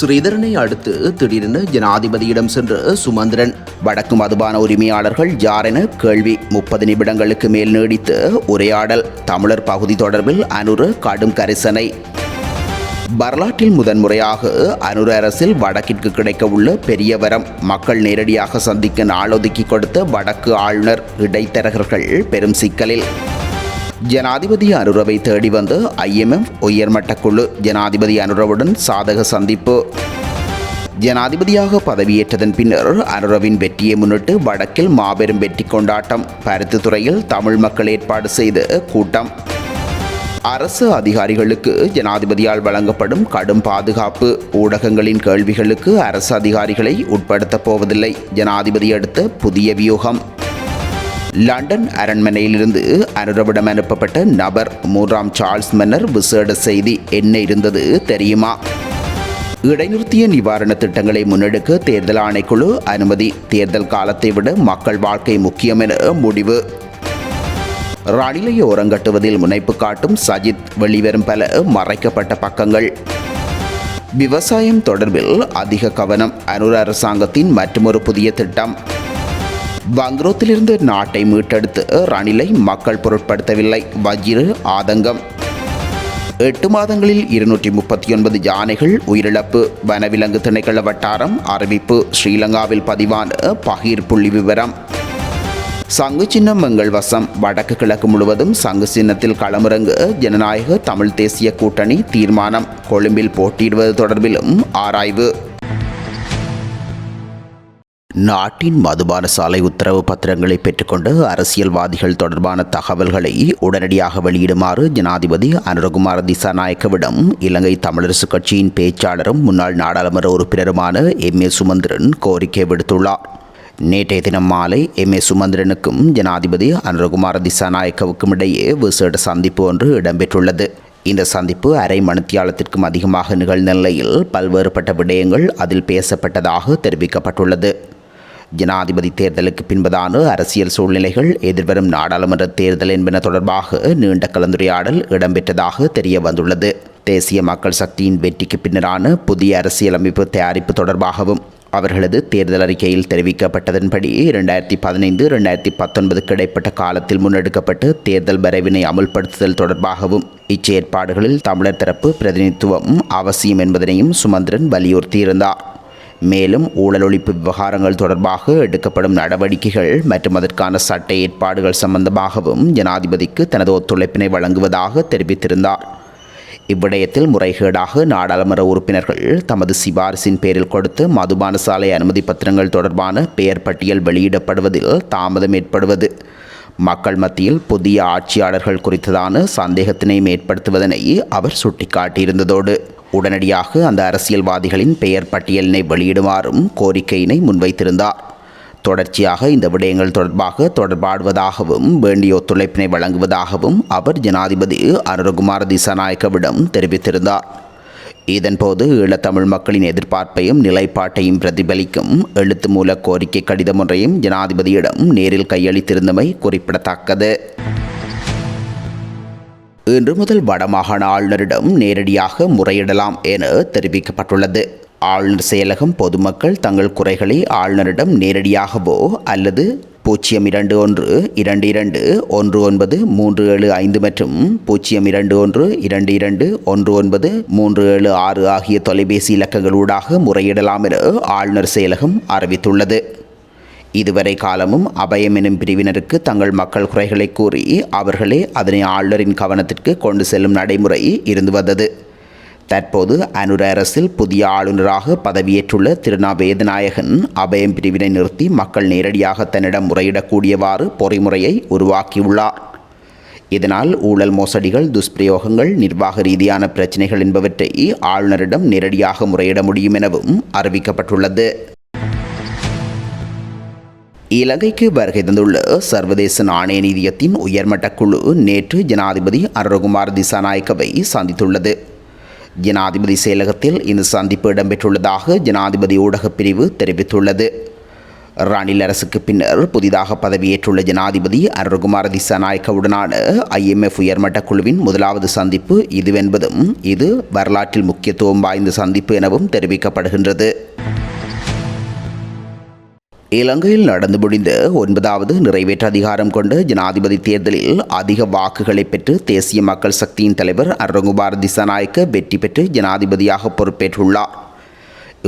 ஸ்ரீதரனை அடுத்து திடீரென ஜனாதிபதியிடம் சென்று சுமந்திரன். வடக்கு மதுபான உரிமையாளர்கள் யாரென கேள்வி. முப்பது நிமிடங்களுக்கு மேல் நீடித்து உரையாடல். தமிழர் பகுதி தொடர்பில் அனுர கடும் கரிசனை. வரலாற்றில் முதன்முறையாக அனுர அரசில் வடக்கிற்கு கிடைக்க உள்ள பெரிய வரம். மக்கள் நேரடியாக சந்திக்க நாளொதுக்கி கொடுத்த வடக்கு ஆளுநர் இடைத்தரகர்கள் பெரும் சிக்கலில். ஜனாதிபதி அனுரவை தேடி வந்த ஐஎம்எஃப் உயர்மட்ட குழு ஜனாதிபதி அனுரவுடன் சாதக சந்திப்பு. ஜனாதிபதியாக பதவியேற்றதன் பின்னர் அனுரவின் வெற்றியை முன்னிட்டு வடக்கில் மாபெரும் வெற்றி கொண்டாட்டம் பருத்தித்துறையில் தமிழ் மக்கள் ஏற்பாடு செய்த கூட்டம். அரசு அதிகாரிகளுக்கு ஜனாதிபதியால் வழங்கப்படும் கடும் பாதுகாப்பு ஊடகங்களின் கேள்விகளுக்கு அரசு அதிகாரிகளை உட்படுத்தப் போவதில்லை. ஜனாதிபதி அடுத்த புதிய வியூகம். லண்டன் அரண்மனையிலிருந்து அனுரவிடம் அனுப்பப்பட்ட நபர் மூன்றாம் சார்ல்ஸ் மன்னர் விசேட செய்தி என்ன இருந்தது தெரியுமா? இடைநிறுத்திய நிவாரண திட்டங்களை முன்னெடுக்க தேர்தல் ஆணைக்குழு அனுமதி. தேர்தல் காலத்தை விட மக்கள் வாழ்க்கை முக்கியம் என முடிவு. ரணிலை ஓரங்கட்டுவதில் முனைப்பு காட்டும் சஜித் வெளிவரும் பல மறைக்கப்பட்ட பக்கங்கள். விவசாயம் தொடர்பில் அதிக கவனம். அனுர அரசாங்கத்தின் மற்றொரு புதிய திட்டம். வங்குரோத்திலிருந்து நாட்டை மீட்டெடுத்து ரணிலை மக்கள் பொருட்படுத்தவில்லை. வஜிரு ஆதங்கம். எட்டு மாதங்களில் இருநூற்றி முப்பத்தி ஒன்பது யானைகள் உயிரிழப்பு. வனவிலங்கு திணைக்கள வட்டாரம் அறிவிப்பு. ஸ்ரீலங்காவில் பதிவான பகீர் புள்ளி விவரம். சங்கு சின்னம் எங்கள் வசம். வடக்கு கிழக்கு முழுவதும் சங்கு சின்னத்தில் களமிறங்கு ஜனநாயக தமிழ் தேசிய கூட்டணி தீர்மானம். கொழும்பில் போட்டியிடுவது தொடர்பிலும் ஆராய்வு. நாட்டின் மதுபான சாலை உத்தரவு பத்திரங்களை பெற்றுக்கொண்டு அரசியல்வாதிகள் தொடர்பான தகவல்களை உடனடியாக வெளியிடுமாறு ஜனாதிபதி அனுரகுமார திசாநாயக்கவிடம் இலங்கை தமிழரசு கட்சியின் பேச்சாளரும் முன்னாள் நாடாளுமன்ற உறுப்பினருமான எம். ஏ. சுமந்திரன் கோரிக்கை விடுத்துள்ளார். நேற்றைய தினம் மாலை எம். ஏ. சுமந்திரனுக்கும் ஜனாதிபதி அனுரகுமார திசாநாயக்கவுக்கும் இடையே விசேட சந்திப்பு ஒன்று இடம்பெற்றுள்ளது. இந்த சந்திப்பு அரை மணித்தியாலத்திற்கும் அதிகமாக நிகழ்ந்த நிலையில் பல்வேறுபட்ட விடயங்கள் அதில் பேசப்பட்டதாக தெரிவிக்கப்பட்டுள்ளது. ஜனாதிபதி தேர்தலுக்கு பின்பதான அரசியல் சூழ்நிலைகள் எதிர்வரும் நாடாளுமன்ற தேர்தல் என்பன தொடர்பாக நீண்ட கலந்துரையாடல் இடம்பெற்றதாக தெரிய வந்துள்ளது தேசிய மக்கள் சக்தியின் வெற்றிக்கு பின்னரான புதிய அரசியலமைப்பு தயாரிப்பு தொடர்பாகவும் அவர்களது தேர்தல் அறிக்கையில் தெரிவிக்கப்பட்டதன்படி இரண்டாயிரத்தி பதினைந்து இரண்டாயிரத்தி பத்தொன்பதுக்கு இடைப்பட்ட காலத்தில் முன்னெடுக்கப்பட்டு தேர்தல் வரைவினை அமுல்படுத்துதல் தொடர்பாகவும் இச்செயற்பாடுகளில் தமிழர் தரப்பு பிரதிநிதித்துவம் அவசியம் என்பதனையும் சுமந்திரன் வலியுறுத்தியிருந்தார். மேலும் ஊழல் ஒழிப்பு விவகாரங்கள் தொடர்பாக எடுக்கப்படும் நடவடிக்கைகள் மற்றும் அதற்கான சட்ட ஏற்பாடுகள் சம்பந்தமாகவும் ஜனாதிபதிக்கு தனது ஒத்துழைப்பினை வழங்குவதாக தெரிவித்திருந்தார். இவ்விடயத்தில் முறைகேடாக நாடாளுமன்ற உறுப்பினர்கள் தமது சிபாரிசின் பேரில் கொடுத்து மதுபான சாலை அனுமதி பத்திரங்கள் தொடர்பான பெயர் பட்டியல் வெளியிடப்படுவதில் தாமதம் ஏற்படுவது. மக்கள் மத்தியில் புதிய ஆட்சியாளர்கள் குறித்ததான சந்தேகத்தினை ஏற்படுத்துவதனை அவர் சுட்டிக்காட்டியிருந்ததோடு உடனடியாக அந்த அரசியல்வாதிகளின் பெயர் பட்டியலினை வெளியிடுமாறும் கோரிக்கையினை முன்வைத்திருந்தார். தொடர்ச்சியாக இந்த விடயங்கள் தொடர்பாக தொடர்பாடுவதாகவும் வேண்டிய ஒத்துழைப்பினை வழங்குவதாகவும் அவர் ஜனாதிபதி அனுரகுமார திசாநாயக்கவிடம் தெரிவித்திருந்தார். இதன்போது ஈழத்தமிழ் மக்களின் எதிர்பார்ப்பையும் நிலைப்பாட்டையும் பிரதிபலிக்கும் எழுத்து மூல கோரிக்கை கடிதம் ஒன்றையும் ஜனாதிபதியிடம் நேரில் கையளித்திருந்தமை குறிப்பிடத்தக்கது. இன்று முதல் வடமாகாண ஆளுநரிடம் நேரடியாக முறையிடலாம் என தெரிவிக்கப்பட்டுள்ளது. ஆளுநர் செயலகம் பொதுமக்கள் தங்கள் குறைகளை ஆளுநரிடம் நேரடியாகவோ அல்லது பூஜ்ஜியம் இரண்டு ஒன்று இரண்டு இரண்டு ஒன்று ஒன்பது மூன்று ஏழு ஐந்து மற்றும் பூஜ்ஜியம் இரண்டு ஒன்று இரண்டு இரண்டு ஒன்று ஒன்பது மூன்று ஏழு ஆறு ஆகிய தொலைபேசி இலக்கங்களூடாக முறையிடலாம் என ஆளுநர் செயலகம் அறிவித்துள்ளது. இதுவரை காலமும் அபயம் எனும் பிரிவினருக்கு தங்கள் மக்கள் குறைகளை கூறி அவர்களே அதனை ஆளுநரின் கவனத்திற்கு கொண்டு செல்லும் நடைமுறை இருந்து வந்தது. தற்போது அனுர அரசில் புதிய ஆளுநராக பதவியேற்றுள்ள திருநாவேதநாயகன் அபயம் பிரிவினை நிறுத்தி மக்கள் நேரடியாக தன்னிடம் முறையிடக்கூடியவாறு பொறிமுறையை உருவாக்கியுள்ளார் இதனால் ஊழல் மோசடிகள் துஷ்பிரயோகங்கள் நிர்வாக ரீதியான பிரச்சினைகள் என்பவற்றை ஆளுநரிடம் நேரடியாக முறையிட முடியும் எனவும் அறிவிக்கப்பட்டுள்ளது. இலங்கைக்கு வருகை தந்துள்ள சர்வதேச நாணய நிதியத்தின் உயர்மட்ட குழு நேற்று ஜனாதிபதி அருகுமார் திசாநாயக்கவை சந்தித்துள்ளது. ஜனாதிபதி செயலகத்தில் இந்த சந்திப்பு இடம்பெற்றுள்ளதாக ஜனாதிபதி ஊடகப் பிரிவு தெரிவித்துள்ளது. ரணில் அரசுக்கு பின்னர் புதிதாக பதவியேற்றுள்ள ஜனாதிபதி அருகுமார திசாநாயக்கவுடனான ஐஎம்எஃப் உயர்மட்ட குழுவின் முதலாவது சந்திப்பு இதுவென்பதும் இது வரலாற்றில் முக்கியத்துவம் வாய்ந்த சந்திப்பு எனவும் தெரிவிக்கப்படுகின்றது. இலங்கையில் நடந்து முடிந்த ஒன்பதாவது நிறைவேற்ற அதிகாரம் கொண்ட ஜனாதிபதி தேர்தலில் அதிக வாக்குகளை பெற்று தேசிய மக்கள் சக்தியின் தலைவர் அரங்குபார் திசாநாயக்க வெற்றி பெற்று ஜனாதிபதியாக பொறுப்பேற்றுள்ளார்.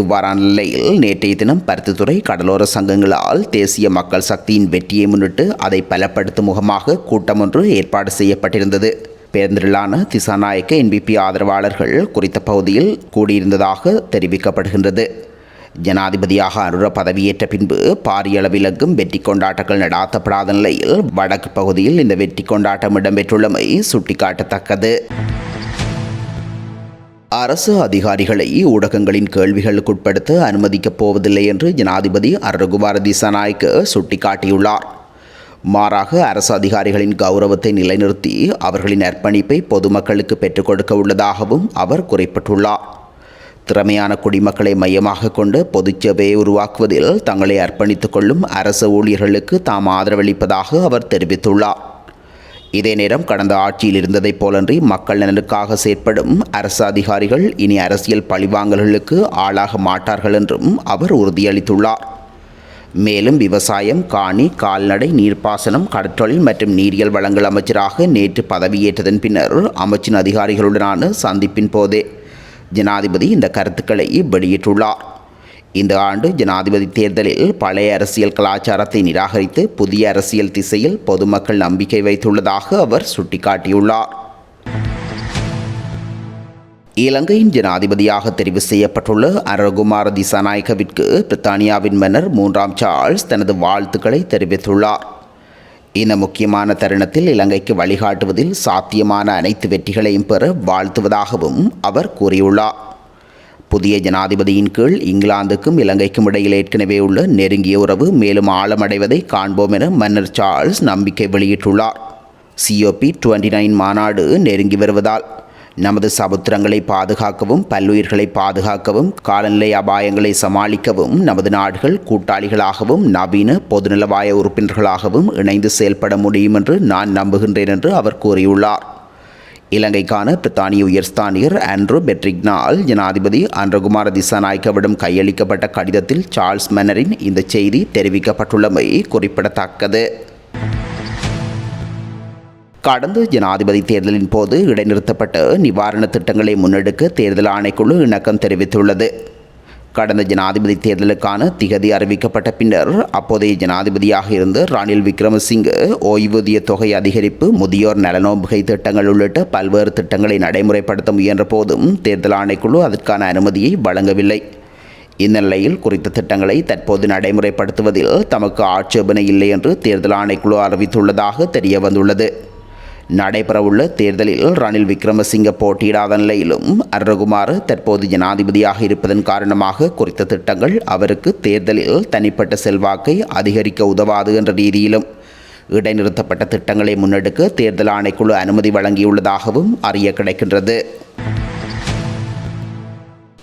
இவ்வாறான நிலையில் நேற்றைய தினம் பருத்தித்துறை கடலோர சங்கங்களால் தேசிய மக்கள் சக்தியின் வெற்றியை முன்னிட்டு அதை பலப்படுத்தும் முகமாக கூட்டம் ஒன்று ஏற்பாடு செய்யப்பட்டிருந்தது. பேருந்திலான திசாநாயக்க என்பிபி ஆதரவாளர்கள் குறித்த பகுதியில் கூடியிருந்ததாக தெரிவிக்கப்படுகின்றது. ஜனாதிபதியாக அனுர பதவியேற்ற பின்பு பாரியளவிலங்கும் வெற்றி கொண்டாட்டங்கள் நடாத்தப்படாத நிலையில் வடக்கு பகுதியில் இந்த வெற்றி கொண்டாட்டம் இடம்பெற்றுள்ளமை சுட்டிக்காட்டத்தக்கது. அரசு அதிகாரிகளை ஊடகங்களின் கேள்விகளுக்குட்படுத்த அனுமதிக்கப் போவதில்லை என்று ஜனாதிபதி அருகுமார திசாநாயக்க சுட்டிக்காட்டியுள்ளார். மாறாக அரசு அதிகாரிகளின் கௌரவத்தை நிலைநிறுத்தி அவர்களின் அர்ப்பணிப்பை பொதுமக்களுக்கு பெற்றுக் கொடுக்க உள்ளதாகவும் அவர் குறிப்பிட்டுள்ளார். திறமையான குடிமக்களை மையமாக கொண்டு பொதுச்சபையை உருவாக்குவதில் தங்களை அர்ப்பணித்துக் கொள்ளும் அரசு ஊழியர்களுக்கு தாம் ஆதரவளிப்பதாக அவர் தெரிவித்துள்ளார். இதே நேரம் கடந்த ஆட்சியில் இருந்ததைப் போலன்றி மக்கள் நலனுக்காக செயற்படும் அரசு அதிகாரிகள் இனி அரசியல் பழிவாங்கல்களுக்கு ஆளாக மாட்டார்கள் என்றும் அவர் உறுதியளித்துள்ளார். மேலும் விவசாயம் காணி கால்நடை நீர்ப்பாசனம் கடற்றொழில் மற்றும் நீரியல் வளங்கள் அமைச்சராக நேற்று பதவியேற்றதன் பின்னர் அமைச்சின் அதிகாரிகளுடனான சந்திப்பின் போதே ஜனாதிபதி இந்த கருத்துக்களை வெளியிட்டுள்ளார். இந்த ஆண்டு ஜனாதிபதி தேர்தலில் பழைய அரசியல் கலாச்சாரத்தை நிராகரித்து புதிய அரசியல் திசையில் பொதுமக்கள் நம்பிக்கை வைத்துள்ளதாக அவர் சுட்டிக்காட்டியுள்ளார். இலங்கையின் ஜனாதிபதியாக தெரிவு செய்யப்பட்டுள்ள அரகுமார திசாநாயக்கவிற்கு பிரித்தானியாவின் மன்னர் மூன்றாம் சார்ல்ஸ் தனது வாழ்த்துக்களை தெரிவித்துள்ளார். இந்த முக்கியமான தருணத்தில் இலங்கைக்கு வழிகாட்டுவதில் சாத்தியமான அனைத்து வெற்றிகளையும் பெற வாழ்த்துவதாகவும் அவர் கூறியுள்ளார். புதிய ஜனாதிபதியின் கீழ் இங்கிலாந்துக்கும் இலங்கைக்கும் இடையில் ஏற்கனவே உள்ள நெருங்கிய உறவு மேலும் ஆழமடைவதை காண்போம் என மன்னர் சார்ல்ஸ் நம்பிக்கை வெளியிட்டுள்ளார். சிஓபி டுவெண்ட்டி நைன் மாநாடு நெருங்கி வருவதால் நமது சமுத்திரங்களை பாதுகாக்கவும் பல்லுயிர்களை பாதுகாக்கவும் காலநிலை அபாயங்களை சமாளிக்கவும் நமது நாடுகள் கூட்டாளிகளாகவும் நவீன பொதுநலவாய உறுப்பினர்களாகவும் இணைந்து செயல்பட முடியும் என்று நான் நம்புகின்றேன் என்று அவர் கூறியுள்ளார். இலங்கைக்கான பிரித்தானிய உயர்ஸ்தானியர் ஆண்ட்ரூ பெட்ரிக்னால் ஜனாதிபதி அன்றகுமார திசாநாயக்கவிடம் கையளிக்கப்பட்ட கடிதத்தில் சார்ல்ஸ் மன்னரின் இந்த செய்தி தெரிவிக்கப்பட்டுள்ளமை குறிப்பிடத்தக்கது. கடந்த ஜனாதிபதி தேர்தலின் போது இடைநிறுத்தப்பட்ட நிவாரண திட்டங்களை முன்னெடுக்க தேர்தல் ஆணைக்குழு இணக்கம் தெரிவித்துள்ளது. கடந்த ஜனாதிபதி தேர்தலுக்கான திகதி அறிவிக்கப்பட்ட பின்னர் அப்போதைய ஜனாதிபதியாக இருந்த ரணில் விக்ரமசிங்கே ஓய்வூதிய தொகை அதிகரிப்பு முதியோர் நலனோம்புகை திட்டங்கள் உள்ளிட்ட பல்வேறு திட்டங்களை நடைமுறைப்படுத்த முயன்ற போதும் தேர்தல் ஆணைக்குழு அதற்கான அனுமதியை வழங்கவில்லை. இந்நிலையில் குறித்த திட்டங்களை தற்போது நடைமுறைப்படுத்துவதில் தமக்கு ஆட்சேபனை இல்லை என்று தேர்தல் ஆணைக்குழு அறிவித்துள்ளதாக தெரிய வந்துள்ளது நடைபெறவுள்ள தேர்தலில் ரணில் விக்ரமசிங்க போட்டியிடாத நிலையிலும் அருகுமார் தற்போது ஜனாதிபதியாக இருப்பதன் காரணமாக குறித்த திட்டங்கள் அவருக்கு தேர்தலில் தனிப்பட்ட செல்வாக்கை அதிகரிக்க உதவாது என்ற ரீதியிலும் இடைநிறுத்தப்பட்ட திட்டங்களை முன்னெடுக்க தேர்தல் ஆணைக்குழு அனுமதி வழங்கியுள்ளதாகவும் அறிய கிடைக்கின்றது.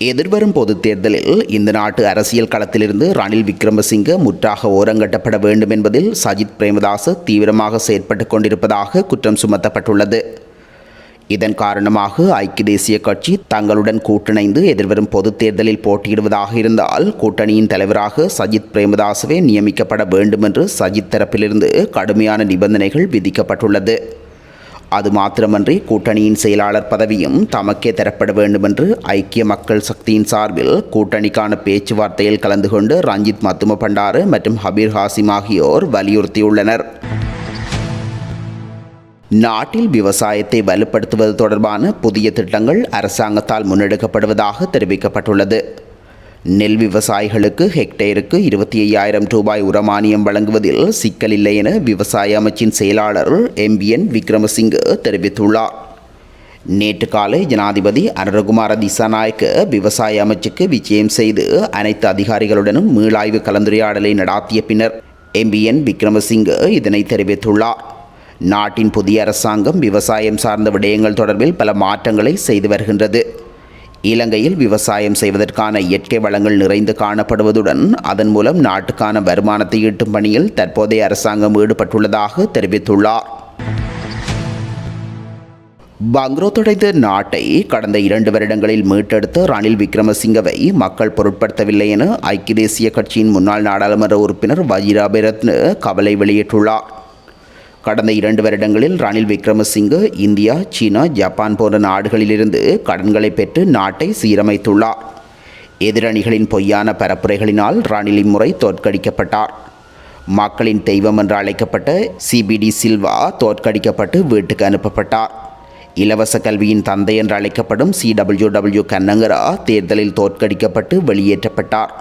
எதிர்வரும் பொது தேர்தலில் இந்த நாட்டு அரசியல் களத்திலிருந்து ரணில் விக்ரமசிங்க முற்றாக ஓரங்கட்டப்பட வேண்டும் என்பதில் சஜித் பிரேமதாச தீவிரமாக செயற்பட்டு கொண்டிருப்பதாக குற்றம் சுமத்தப்பட்டுள்ளது. இதன் காரணமாக ஐக்கிய தேசிய கட்சி தங்களுடன் கூட்டிணைந்து எதிர்வரும் பொது தேர்தலில் போட்டியிடுவதாக இருந்தால் கூட்டணியின் தலைவராக சஜித் பிரேமதாசவே நியமிக்கப்பட வேண்டும் என்று சஜித் தரப்பிலிருந்து கடுமையான நிபந்தனைகள் விதிக்கப்பட்டுள்ளது. அது மாத்திரமன்றி கூட்டணியின் செயலாளர் பதவியும் தமக்கே தரப்பட வேண்டுமென்று ஐக்கிய மக்கள் சக்தியின் சார்பில் கூட்டணிக்கான பேச்சுவார்த்தையில் கலந்து கொண்டு ரஞ்சித் மத்தும பண்டாரு மற்றும் ஹபீர் ஹாசிம் ஆகியோர் வலியுறுத்தியுள்ளனர். நாட்டில் விவசாயத்தை வலுப்படுத்துவது தொடர்பான புதிய திட்டங்கள் அரசாங்கத்தால் முன்னெடுக்கப்படுவதாக தெரிவிக்கப்பட்டுள்ளது. நெல் விவசாயிகளுக்கு ஹெக்டேருக்கு இருபத்தி ஐயாயிரம் ரூபாய் உரமானியம் வழங்குவதில் சிக்கல் இல்லை என விவசாய அமைச்சின் செயலாளர் எம்பிஎன் விக்ரமசிங்கு தெரிவித்துள்ளார். நேற்று காலை ஜனாதிபதி அனுரகுமார திசாநாயக்க விவசாய அமைச்சுக்கு விஜயம் செய்து அனைத்து அதிகாரிகளுடனும் மீளாய்வு கலந்துரையாடலை நடாத்திய பின்னர் எம்பிஎன் விக்ரமசிங்கு இதனை தெரிவித்துள்ளார். நாட்டின் புதிய அரசாங்கம் விவசாயம் சார்ந்த விடயங்கள் தொடர்பில் பல மாற்றங்களை செய்து வருகின்றது. இலங்கையில் விவசாயம் செய்வதற்கான இயற்கை வளங்கள் நிறைந்து காணப்படுவதுடன் அதன் மூலம் நாட்டுக்கான வருமானத்தை ஈட்டும் பணியில் தற்போதைய அரசாங்கம் ஈடுபட்டுள்ளதாக தெரிவித்துள்ளார். பங்க்ரோத்தடைந்த நாட்டை கடந்த இரண்டு வருடங்களில் மீட்டெடுத்த ரணில் விக்ரமசிங்கவை மக்கள் பொருட்படுத்தவில்லை என ஐக்கிய தேசிய கட்சியின் முன்னாள் நாடாளுமன்ற உறுப்பினர் வஜிராபிரத்னு கவலை வெளியிட்டுள்ளார். கடந்த இரண்டு வருடங்களில் Ranil Wickremesinghe India China Japan போன்ற நாடுகளிலிருந்து கடன்களை பெற்று நாட்டை சீரமைத்துள்ளார். எதிரணிகளின் பொய்யான பரப்புரைகளினால் ரணில் இம்முறை தோற்கடிக்கப்பட்டார். மக்களின் தெய்வம் என்று அழைக்கப்பட்ட சிபிடி சில்வா தோற்கடிக்கப்பட்டு வீட்டுக்கு அனுப்பப்பட்டார். இலவச கல்வியின் தந்தை என்று அழைக்கப்படும் சி டபிள்யூ டபிள்யூ கண்ணங்கரா தேர்தலில் தோற்கடிக்கப்பட்டு வெளியேற்றப்பட்டார்.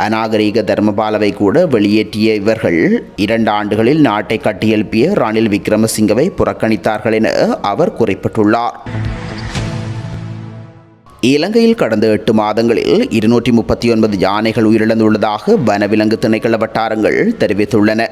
அநாகரீக தர்மபாலவை கூட வெளியேற்றிய இவர்கள் இரண்டு ஆண்டுகளில் நாட்டை கட்டியெழுப்பிய ரணில் விக்ரமசிங்கவை புறக்கணித்தார்கள் என அவர் குறிப்பிட்டுள்ளார். இலங்கையில் கடந்த எட்டு மாதங்களில் இருநூற்றி முப்பத்தி ஒன்பது யானைகள் உயிரிழந்துள்ளதாக வனவிலங்கு திணைக்கள வட்டாரங்கள் தெரிவித்துள்ளன.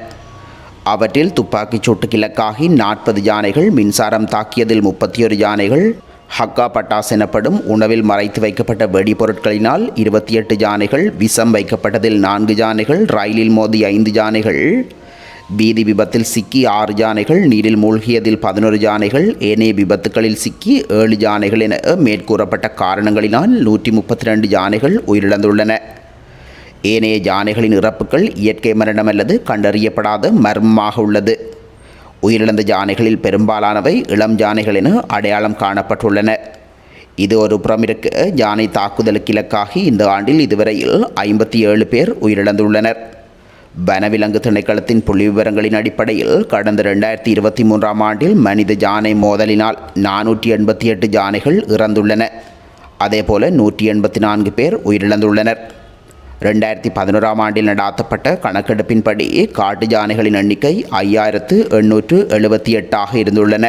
அவற்றில் துப்பாக்கிச் சூட்டுக்கு இலக்காகி நாற்பது யானைகள் மின்சாரம் தாக்கியதில் முப்பத்தி ஒரு யானைகள் ஹக்கா பட்டாஸ் எனப்படும் உணவில் மறைத்து வைக்கப்பட்ட வெடிபொருட்களினால் இருபத்தி எட்டு யானைகள் விஷம் வைக்கப்பட்டதில் நான்கு யானைகள் ரயிலில் மோதி ஐந்து யானைகள். வீதி விபத்தில் சிக்கி ஆறு யானைகள் நீரில் மூழ்கியதில் பதினொரு யானைகள் ஏனைய விபத்துகளில் சிக்கி ஏழு யானைகள் என மேற்கூறப்பட்ட காரணங்களினால் நூற்றி முப்பத்தி ரெண்டு யானைகள் உயிரிழந்துள்ளன. ஏனைய யானைகளின் இறப்புகள் இயற்கை மரணம் அல்லது கண்டறியப்படாத மர்மமாக உள்ளது. உயிரிழந்த ஜானைகளில் பெரும்பாலானவை இளம் ஜானைகள் என அடையாளம் காணப்பட்டுள்ளன. இது ஒரு புறமிருக்கு ஜானை யானை தாக்குதலுக்கு இலக்காகி இந்த ஆண்டில் இதுவரையில் ஐம்பத்தி ஏழு பேர் உயிரிழந்துள்ளனர். வனவிலங்கு திணைக்களத்தின் புள்ளி விவரங்களின் அடிப்படையில் கடந்த ரெண்டாயிரத்தி இருபத்தி மூன்றாம் ஆண்டில் மனித யானை மோதலினால் நானூற்றி எண்பத்தி எட்டு யானைகள் இறந்துள்ளன. அதேபோல நூற்றி எண்பத்தி நான்கு பேர் உயிரிழந்துள்ளனர். ரெண்டாயிரத்தி பதினோராம் ஆண்டில் நடாத்தப்பட்ட கணக்கெடுப்பின்படி காட்டு யானைகளின் எண்ணிக்கை ஐயாயிரத்து எண்ணூற்று எழுபத்தி எட்டாக இருந்துள்ளன.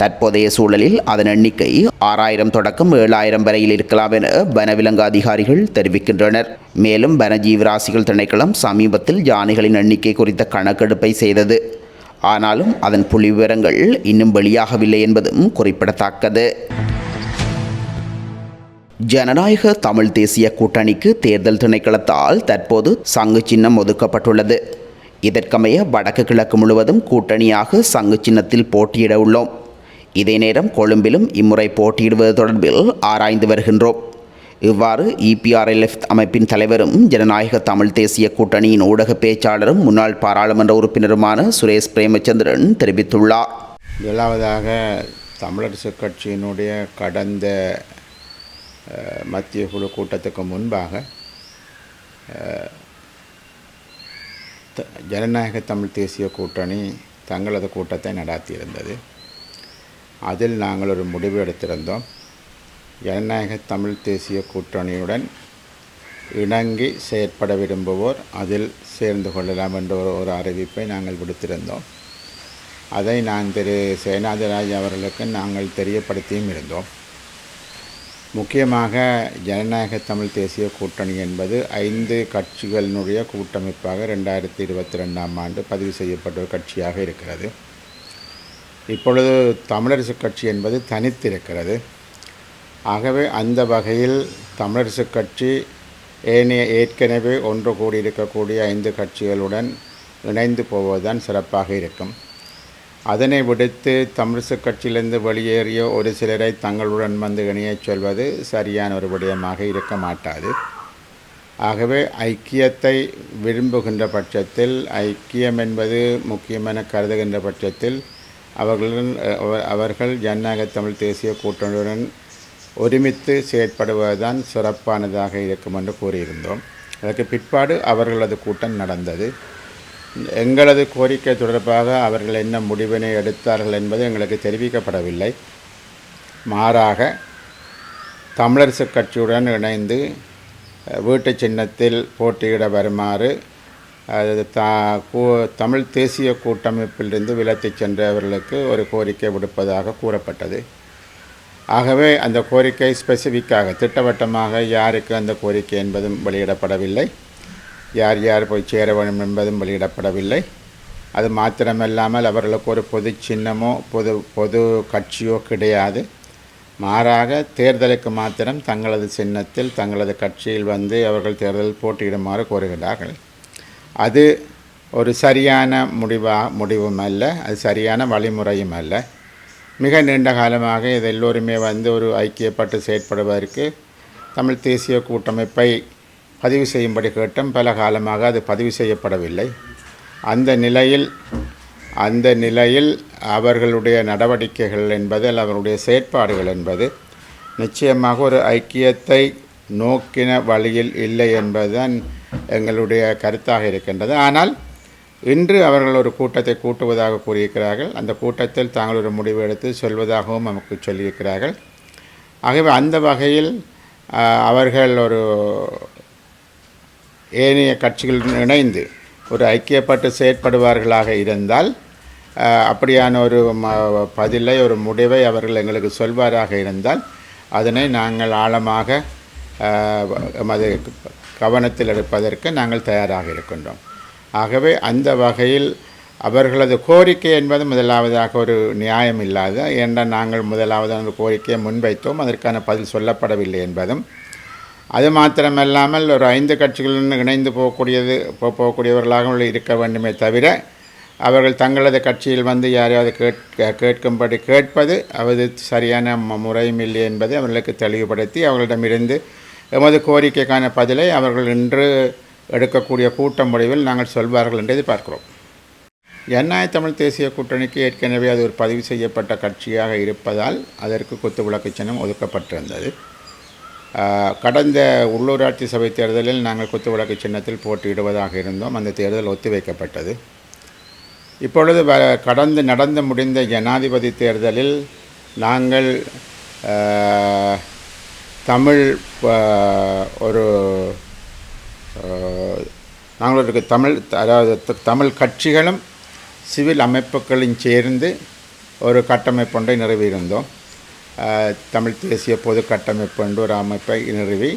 தற்போதைய சூழலில் அதன் எண்ணிக்கை ஆறாயிரம் தொடக்கம் ஏழாயிரம் வரையில் இருக்கலாம் என வனவிலங்கு அதிகாரிகள் தெரிவிக்கின்றனர். மேலும் வனஜீவராசிகள் திணைக்களம் சமீபத்தில் யானைகளின் எண்ணிக்கை குறித்த கணக்கெடுப்பை செய்தது. ஆனாலும் அதன் புள்ளி விவரங்கள் இன்னும் வெளியாகவில்லை என்பதும் குறிப்பிடத்தக்கது. ஜனநாயக தமிழ் தேசிய கூட்டணிக்கு தேர்தல் திணைக்களத்தால் தற்போது சங்கு சின்னம் ஒதுக்கப்பட்டுள்ளது. இதற்கமைய வடக்கு கிழக்கு முழுவதும் கூட்டணியாக சங்கு சின்னத்தில் போட்டியிட உள்ளோம். இதே நேரம் கொழும்பிலும் இம்முறை போட்டியிடுவது தொடர்பில் ஆராய்ந்து வருகின்றோம். இவ்வாறு இபிஆர்எல்எஃப் அமைப்பின் தலைவரும் ஜனநாயக தமிழ் தேசிய கூட்டணியின் ஊடக பேச்சாளரும் முன்னாள் பாராளுமன்ற உறுப்பினருமான சுரேஷ் பிரேமச்சந்திரன் தெரிவித்துள்ளார். முதலாவதாக தமிழரசு கட்சியினுடைய கடந்த மத்திய குழு கூட்டத்துக்கு முன்பாக த- ஜனநாயக தமிழ் தேசிய கூட்டணி தங்களது கூட்டத்தை நடாத்தியிருந்தது. அதில் நாங்கள் ஒரு முடிவு எடுத்திருந்தோம். ஜனநாயக தமிழ் தேசிய கூட்டணியுடன் இணங்கி செயற்பட விரும்புவோர் அதில் சேர்ந்து கொள்ளலாம் என்ற ஒரு ஒரு அறிவிப்பை நாங்கள் விடுத்திருந்தோம். அதை நான் திரு. சேனாதிராஜ் அவர்களுக்கு நாங்கள் தெரியப்படுத்தியும் இருந்தோம். முக்கியமாக ஜனநாயக தமிழ் தேசிய கூட்டணி என்பது ஐந்து கட்சிகளினுடைய கூட்டமைப்பாக ரெண்டாயிரத்தி இருபத்தி ரெண்டாம் ஆண்டு பதிவு செய்யப்பட்ட ஒரு கட்சியாக இருக்கிறது. இப்பொழுது தமிழரசு கட்சி என்பது தனித்திருக்கிறது. ஆகவே அந்த வகையில் தமிழரசு கட்சி ஏனைய ஏற்கனவே ஒன்று கூடி இருக்கக்கூடிய ஐந்து கட்சிகளுடன் இணைந்து போவதுதான் சிறப்பாக இருக்கும். அதனை விடுத்து தமிழிசு கட்சியிலிருந்து வெளியேறிய ஒரு சிலரை தங்களுடன் வந்து இணையச் சொல்வது சரியான ஒரு விடயமாக இருக்க மாட்டாது. ஆகவே ஐக்கியத்தை விரும்புகின்ற பட்சத்தில் ஐக்கியம் என்பது முக்கியமென கருதுகின்ற பட்சத்தில் அவர்களுடன் அவர்கள் ஜனநாயக தமிழ் தேசிய கூட்டணியுடன் ஒருமித்து செயற்படுவதுதான் சிறப்பானதாக இருக்கும் என்று கூறியிருந்தோம். அதற்கு பிற்பாடு அவர்களது கூட்டம் நடந்தது. எங்களது கோரிக்கை தொடர்பாக அவர்கள் என்ன முடிவினை எடுத்தார்கள் என்பது எங்களுக்கு தெரிவிக்கப்படவில்லை. மாறாக தமிழரசு கட்சியுடன் இணைந்து வீட்டு சின்னத்தில் போட்டியிட வருமாறு அது தா கூ- தமிழ் தேசிய கூட்டமைப்பிலிருந்து விலத்தி சென்றவர்களுக்கு ஒரு கோரிக்கை விடுப்பதாக கூறப்பட்டது. ஆகவே அந்த கோரிக்கை ஸ்பெசிஃபிக்காக திட்டவட்டமாக யாருக்கு அந்த கோரிக்கை என்பதும் வெளியிடப்படவில்லை. யார் யார் போய் சேர வேண்டும் என்பதும் வெளியிடப்படவில்லை. அது மாத்திரமல்லாமல் அவர்களுக்கு ஒரு பொது சின்னமோ பொது பொது கட்சியோ கிடையாது. மாறாக தேர்தலுக்கு மாத்திரம் தங்களது சின்னத்தில் தங்களது கட்சியில் வந்து அவர்கள் தேர்தலில் போட்டியிடுமாறு கோருகிறார்கள் அது ஒரு சரியான முடிவா முடிவும் அல்ல அது சரியான வழிமுறையும் அல்ல மிக நீண்ட காலமாக இது எல்லோருமே வந்து ஒரு ஐக்கியப்பட்டு செயற்படுவதற்கு தமிழ் தேசிய கூட்டமைப்பை பதிவு செய்யும்படி கேட்டும். பல காலமாக அது பதிவு செய்யப்படவில்லை. அந்த நிலையில் அந்த நிலையில் அவர்களுடைய நடவடிக்கைகள் என்பது அல்ல அவர்களுடைய செயற்பாடுகள் என்பது நிச்சயமாக ஒரு ஐக்கியத்தை நோக்கின வழியில் இல்லை என்பதுதான் எங்களுடைய கருத்தாக இருக்கின்றது. ஆனால் இன்று அவர்கள் ஒரு கூட்டத்தை கூட்டுவதாக கூறியிருக்கிறார்கள். அந்த கூட்டத்தில் தாங்கள் ஒரு முடிவு எடுத்து சொல்வதாகவும் நமக்கு சொல்லியிருக்கிறார்கள். ஆகவே அந்த வகையில் அவர்கள் ஒரு ஏனைய கட்சிகளுடன் இணைந்து ஒரு ஐக்கியப்பட்டு செயற்படுவார்களாக இருந்தால் அப்படியான ஒரு பதிலை ஒரு முடிவை அவர்கள் எங்களுக்கு சொல்வாராக இருந்தால் அதனை நாங்கள் ஆழமாக எமது கவனத்தில் எடுப்பதற்கு நாங்கள் தயாராக இருக்கின்றோம். ஆகவே அந்த வகையில் அவர்களது கோரிக்கை என்பது முதலாவதாக ஒரு நியாயம் இல்லாத ஏன்றால் நாங்கள் முதலாவது அந்த கோரிக்கையை முன்வைத்தோம் அதற்கான பதில் சொல்லப்படவில்லை என்பதும் அது மாத்திரமல்லாமல் ஒரு ஐந்து கட்சிகளுடன் இணைந்து போகக்கூடியது போ- போகக்கூடியவர்களாக இருக்க வேண்டுமே தவிர அவர்கள் தங்களது கட்சியில் வந்து யாரையாவது கேட்க கேட்கும்படி கேட்பது அது சரியான முறையும் இல்லை என்பதை அவர்களுக்கு தெளிவுபடுத்தி அவர்களிடமிருந்து எமது கோரிக்கைக்கான பதிலை அவர்கள் இன்று எடுக்கக்கூடிய கூட்ட முடிவில் நாங்கள் சொல்வார்கள் என்று எதிர்பார்க்கிறோம். என்ஐ தமிழ் தேசிய கூட்டணிக்கு ஏற்கனவே அது ஒரு பதிவு செய்யப்பட்ட கட்சியாக இருப்பதால் அதற்கு குத்துவிளக்கு சின்னம் ஒதுக்கப்பட்டிருந்தது. கடந்த உள்ளூராட்சி சபை தேர்தலில் நாங்கள் குத்துவிளக்கு சின்னத்தில் போட்டியிடுவதாக இருந்தோம். அந்த தேர்தல் ஒத்திவைக்கப்பட்டது. இப்பொழுது வ கடந்து நடந்து முடிந்த ஜனாதிபதி தேர்தலில் நாங்கள் தமிழ் ஒரு நாங்களுக்கு தமிழ் அதாவது தமிழ் கட்சிகளும் சிவில் அமைப்புகளும் சேர்ந்து ஒரு கட்டமைப்பொன்றை நிறுவியிருந்தோம். தமிழ் தேசிய பொது கட்டமைப்பு என்று ஒரு அமைப்பை நிறுவி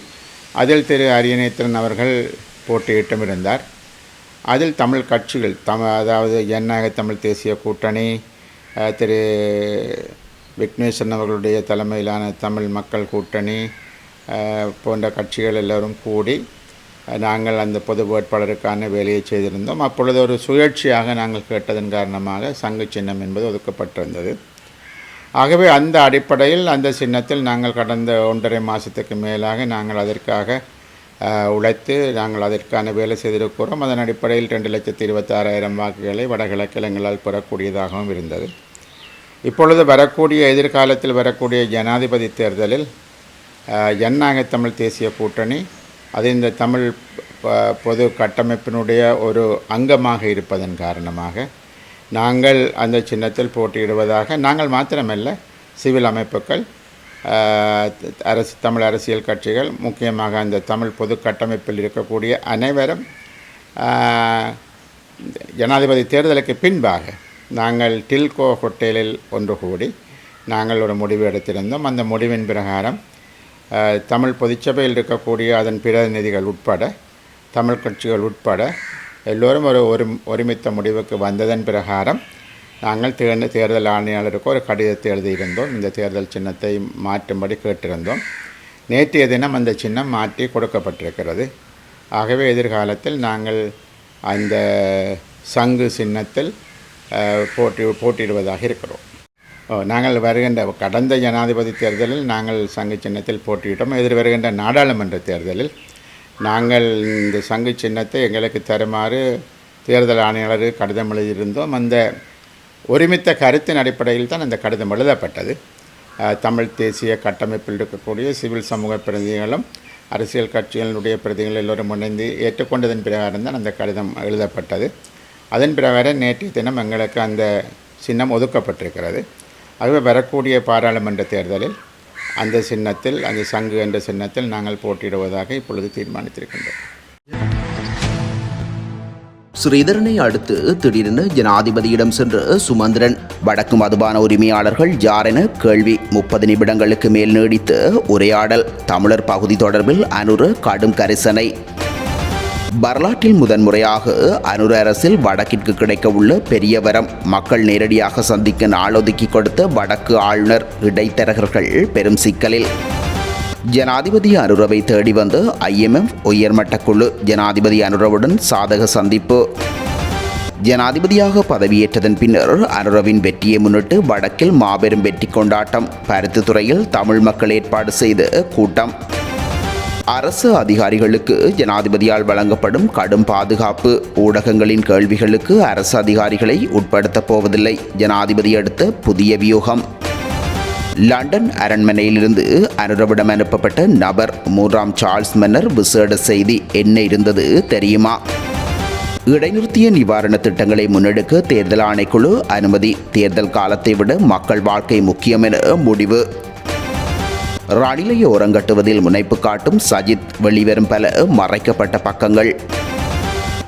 அதில் திரு அரியநேத்திரன் அவர்கள் போட்டியிட்டும் இருந்தார். அதில் தமிழ் கட்சிகள் தம அதாவது ஜனநாயக தமிழ் தேசிய கூட்டணி திரு விக்னேஸ்வரன் அவர்களுடைய தலைமையிலான தமிழ் மக்கள் கூட்டணி போன்ற கட்சிகள் எல்லோரும் கூடி நாங்கள் அந்த பொது வேட்பாளருக்கான வேலையை செய்திருந்தோம். அப்பொழுது ஒரு சுழற்சியாக நாங்கள் கேட்டதன் காரணமாக சங்கு சின்னம் என்பது ஒதுக்கப்பட்டிருந்தது. ஆகவே அந்த அடிப்படையில் அந்த சின்னத்தில் நாங்கள் கடந்த ஒன்றரை மாதத்துக்கு மேலாக நாங்கள் அதற்காக உழைத்து நாங்கள் அதற்கான வேலை செய்திருக்கிறோம். அதன் அடிப்படையில் ரெண்டு லட்சத்தி இருபத்தாறாயிரம் வாக்குகளை வடகிழக்கில் எங்களால் பெறக்கூடியதாகவும் இருந்தது. இப்பொழுது வரக்கூடிய எதிர்காலத்தில் வரக்கூடிய ஜனாதிபதி தேர்தலில் ஆஹ், ஜனநாயக தமிழ் தேசிய கூட்டணி அது இந்த தமிழ் பொது கட்டமைப்பினுடைய ஒரு அங்கமாக இருப்பதன் காரணமாக நாங்கள் அந்த சின்னத்தில் போட்டியிடுவதாக நாங்கள் மாத்திரமல்ல சிவில் அமைப்புகள் அரசு தமிழ் அரசியல் கட்சிகள் முக்கியமாக அந்த தமிழ் பொது கட்டமைப்பில் இருக்கக்கூடிய அனைவரும் ஜனாதிபதி தேர்தலுக்கு பின்பாக நாங்கள் டில்கோ ஹோட்டலில் ஒன்று கூடி நாங்கள் ஒரு முடிவு எடுத்திருந்தோம். அந்த முடிவின் பிரகாரம் தமிழ் பொதுச்சபையில் இருக்கக்கூடிய அதன் பிரதிநிதிகள் உட்பட தமிழ் கட்சிகள் உட்பட எல்லோரும் ஒரு ஒரு ஒருமித்த முடிவுக்கு வந்ததன் பிரகாரம் நாங்கள் தேர்ந்த தேர்தல் ஆணையாளருக்கு ஒரு கடிதத்தை எழுதியிருந்தோம். இந்த தேர்தல் சின்னத்தை மாற்றும்படி கேட்டிருந்தோம். நேற்றைய தினம் அந்த சின்னம் மாற்றி கொடுக்கப்பட்டிருக்கிறது. ஆகவே எதிர்காலத்தில் நாங்கள் அந்த சங்கு சின்னத்தில் போட்டி போட்டியிடுவதாக இருக்கிறோம். நாங்கள் வருகின்ற கடந்த ஜனாதிபதி தேர்தலில் நாங்கள் சங்கு சின்னத்தில் போட்டியிட்டோம். எதிர் வருகின்ற நாடாளுமன்ற தேர்தலில் நாங்கள் இந்த சங்கு சின்னத்தை எங்களுக்கு தருமாறு தேர்தல் ஆணையாளருக்கு கடிதம் எழுதியிருந்தோம். அந்த ஒருமித்த கருத்தின் அடிப்படையில் தான் அந்த கடிதம் எழுதப்பட்டது. தமிழ் தேசிய கட்டமைப்பில் இருக்கக்கூடிய சிவில் சமூக பிரதிநிதிகளும் அரசியல் கட்சிகளினுடைய பிரதிநிதிகள் எல்லோரும் இணைந்து ஏற்றுக்கொண்டதன் பிரகாரம் தான் அந்த கடிதம் எழுதப்பட்டது. அதன் பிரகாரம் நேற்றைய தினம் எங்களுக்கு அந்த சின்னம் ஒதுக்கப்பட்டிருக்கிறது. ஆகவே வரக்கூடிய பாராளுமன்ற தேர்தலில் அந்த சின்னத்தில் அந்த சங்கு என்ற சின்னத்தில் நாங்கள் போட்டியிடுவதாக இப்பொழுது தீர்மானித்திருக்கின்றோம். ஸ்ரீதரனை அடுத்து திடீரென ஜனாதிபதியிடம் சென்று சுமந்திரன் வடக்கு மதுபான உரிமையாளர்கள் யார் என கேள்வி முப்பது நிமிடங்களுக்கு மேல் நீடித்து உரையாடல். தமிழர் பகுதி தொடர்பில் அனுரு கடும் கரிசனை. வரலாற்றில் முதன்முறையாக அனுர அரசில் வடக்கிற்கு கிடைக்க உள்ள பெரிய வரம். மக்கள் நேரடியாக சந்திக்க நாள் ஒதுக்கி கொடுத்த வடக்கு ஆளுநர் இடைத்தரகர்கள் பெரும் சிக்கலில். ஜனாதிபதி அனுரவை தேடி வந்த ஐஎம்எஃப் உயர்மட்ட குழு ஜனாதிபதி அனுரவுடன் சாதக சந்திப்பு. ஜனாதிபதியாக பதவியேற்றதன் பின்னர் அனுரவின் வெற்றியை முன்னிட்டு வடக்கில் மாபெரும் வெற்றி கொண்டாட்டம். பருத்தித்துறையில் தமிழ் மக்கள் ஏற்பாடு செய்த கூட்டம். அரசு அதிகாரிகளுக்கு ஜனாதிபதியால் வழங்கப்படும் கடும் பாதுகாப்பு. ஊடகங்களின் கேள்விகளுக்கு அரசு அதிகாரிகளை உட்படுத்தப் போவதில்லை. ஜனாதிபதி அடுத்த புதிய வியூகம். லண்டன் அரண்மனையிலிருந்து அனுரவிடம் அனுப்பப்பட்ட நபர் மூன்றாம் சார்ல்ஸ் மன்னர் விசேட செய்தி என்ன இருந்தது தெரியுமா? இடைநிறுத்திய நிவாரண திட்டங்களை முன்னெடுக்க தேர்தல் ஆணைக்குழு அனுமதி. தேர்தல் காலத்தை விட மக்கள் வாழ்க்கை முக்கியம் என முடிவு. ரணிலையை ஓரங்கட்டுவதில் முனைப்பு காட்டும் சஜித் வெளிவரும் பல மறைக்கப்பட்ட பக்கங்கள்.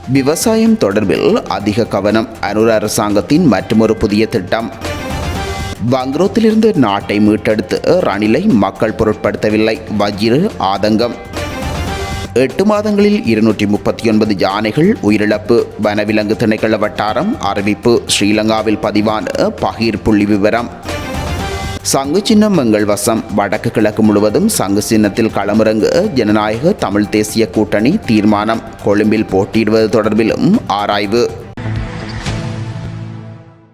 விவசாயம் தொடர்பில் அதிக கவனம் அனுர அரசாங்கத்தின் மற்றொரு புதிய திட்டம். வங்குரோத்திலிருந்து நாட்டை மீட்டெடுத்து ரணிலை மக்கள் பொருட்படுத்தவில்லை. வஜிரு ஆதங்கம். எட்டு மாதங்களில் இருநூற்றி முப்பத்தி ஒன்பது யானைகள் உயிரிழப்பு. வனவிலங்கு திணைக்கள வட்டாரம் அறிவிப்பு. ஸ்ரீலங்காவில் பதிவான பகீர் புள்ளி விவரம். சங்கு சின்னம் எங்கள் வசம். வடக்கு கிழக்கு முழுவதும் சங்கு சின்னத்தில் களமிறங்க ஜனநாயக தமிழ் தேசிய கூட்டணி தீர்மானம். கொழும்பில் போட்டியிடுவது தொடர்பிலும் ஆராய்வு.